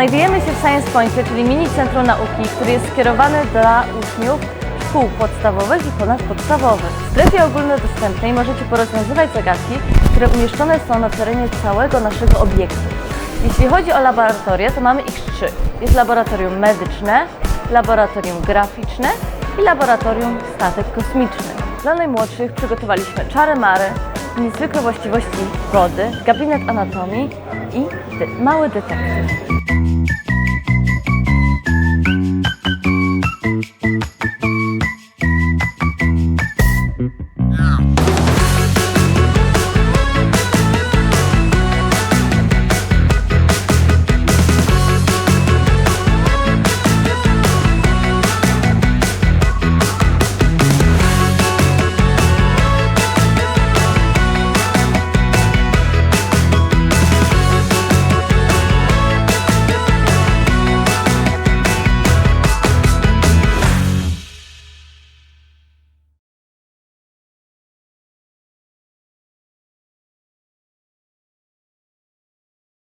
Znajdujemy się w Science Pointie, czyli mini centrum nauki, który jest skierowany dla uczniów szkół podstawowych i ponadpodstawowych. W strefie ogólnodostępnej możecie porozwiązywać zagadki, które umieszczone są na terenie całego naszego obiektu. Jeśli chodzi o laboratoria, to mamy ich trzy. Jest laboratorium medyczne, laboratorium graficzne i laboratorium statek kosmiczny. Dla najmłodszych przygotowaliśmy czary mary, niezwykłe właściwości wody, gabinet anatomii i mały detektyw.